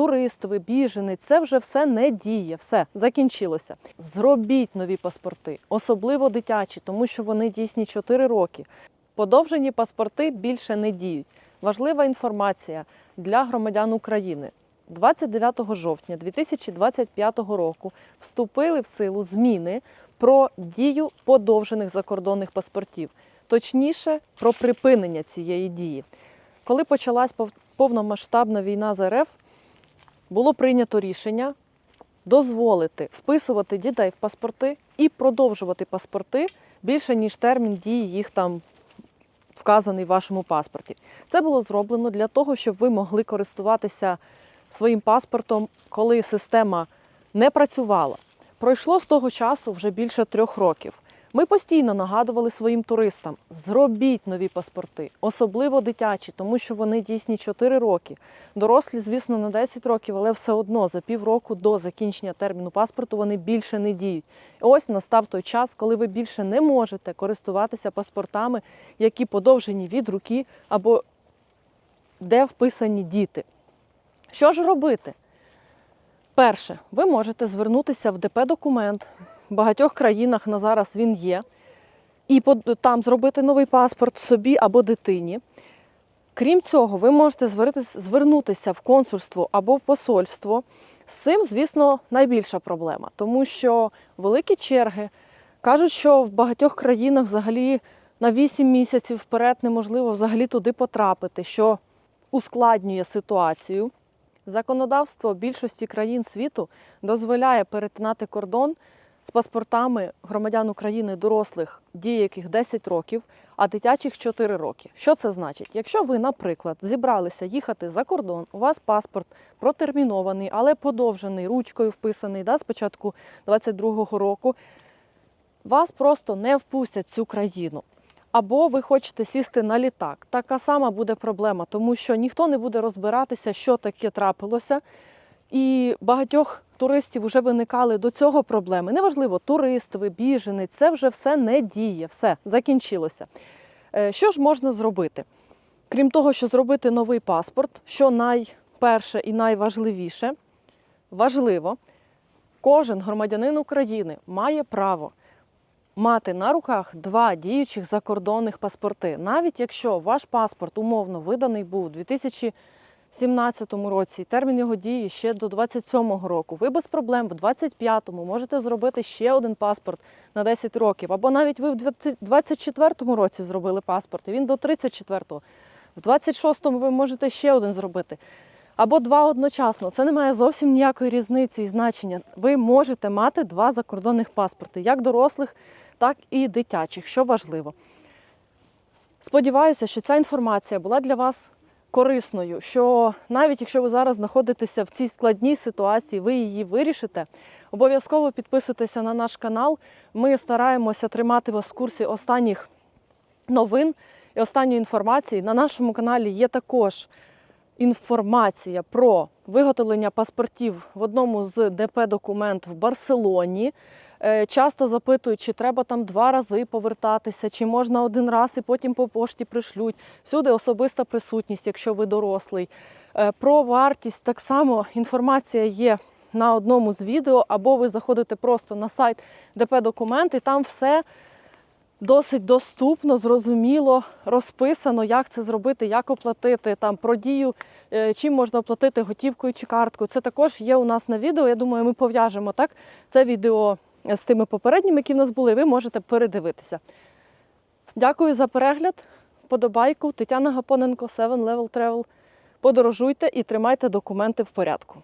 турист, ви біженець, це вже все не діє, все закінчилося. Зробіть нові паспорти, особливо дитячі, тому що вони дійсні 4 роки. Подовжені паспорти більше не діють. Важлива інформація для громадян України. 29 жовтня 2025 року вступили в силу зміни про дію подовжених закордонних паспортів, точніше про припинення цієї дії. Коли почалась пов- повномасштабна війна з РФ, було прийнято рішення дозволити вписувати дітей в паспорти і продовжувати паспорти більше ніж термін дії їх там вказаний в вашому паспорті. Це було зроблено для того, щоб ви могли користуватися своїм паспортом, коли система не працювала. Пройшло з того часу вже більше трьох років. Ми постійно нагадували своїм туристам: зробіть нові паспорти, особливо дитячі, тому що вони дійсні 4 роки. Дорослі, звісно, на 10 років, але все одно за півроку до закінчення терміну паспорту вони більше не діють. Ось настав той час, коли ви більше не можете користуватися паспортами, які подовжені від руки або де вписані діти. Що ж робити? Перше, ви можете звернутися в ДП-документ. В багатьох країнах на зараз він є, і там зробити новий паспорт собі або дитині. Крім цього, ви можете звернутися- в консульство або в посольство. З цим, звісно, найбільша проблема, тому що великі черги кажуть, що в багатьох країнах взагалі на 8 місяців вперед неможливо взагалі туди потрапити, що ускладнює ситуацію. Законодавство більшості країн світу дозволяє перетинати кордон з паспортами громадян України дорослих, дії яких 10 років, а дитячих 4 роки. Що це значить? Якщо ви, наприклад, зібралися їхати за кордон, у вас паспорт протермінований, але подовжений, ручкою вписаний да, з початку 22-го року, вас просто не впустять цю країну. Або ви хочете сісти на літак. Така сама буде проблема, тому що ніхто не буде розбиратися, що таке трапилося. І багатьох туристів вже виникали до цього проблеми. Неважливо, турист, ви біженець, це вже все не діє, все закінчилося. Е, Що ж можна зробити? Крім того, що зробити новий паспорт, що найперше і найважливіше, важливо, кожен громадянин України має право мати на руках два діючих закордонних паспорти. Навіть якщо ваш паспорт умовно виданий був у 2017 році, і термін його дії ще до 27 року, ви без проблем в 25-му можете зробити ще один паспорт на 10 років, або навіть ви в 24 році зробили паспорт, і він до 34-го. В 26-му ви можете ще один зробити. Або два одночасно. Це не має зовсім ніякої різниці і значення. Ви можете мати два закордонних паспорти, як дорослих, так і дитячих, що важливо. Сподіваюся, що ця інформація була для вас корисною, що навіть якщо ви зараз знаходитеся в цій складній ситуації, ви її вирішите. Обов'язково підписуйтеся на наш канал. Ми стараємося тримати вас в курсі останніх новин і останньої інформації. На нашому каналі є також інформація про виготовлення паспортів в одному з ДП документ в Барселоні. Е, Часто запитують, чи треба там два рази повертатися, чи можна один раз і потім по пошті пришлють. Всюди особиста присутність, якщо ви дорослий. Е, Про вартість так само інформація є на одному з відео, або ви заходите просто на сайт ДП документ, і там все досить доступно, зрозуміло, розписано, як це зробити, як оплатити там про дію, е, чим можна оплатити готівкою чи карткою. Це також є у нас на відео. Я думаю, ми пов'яжемо так це відео з тими попередніми, які в нас були. Ви можете передивитися. Дякую за перегляд. Подобайку. Тетяна Гапоненко, 7 Level Travel. Подорожуйте і тримайте документи в порядку.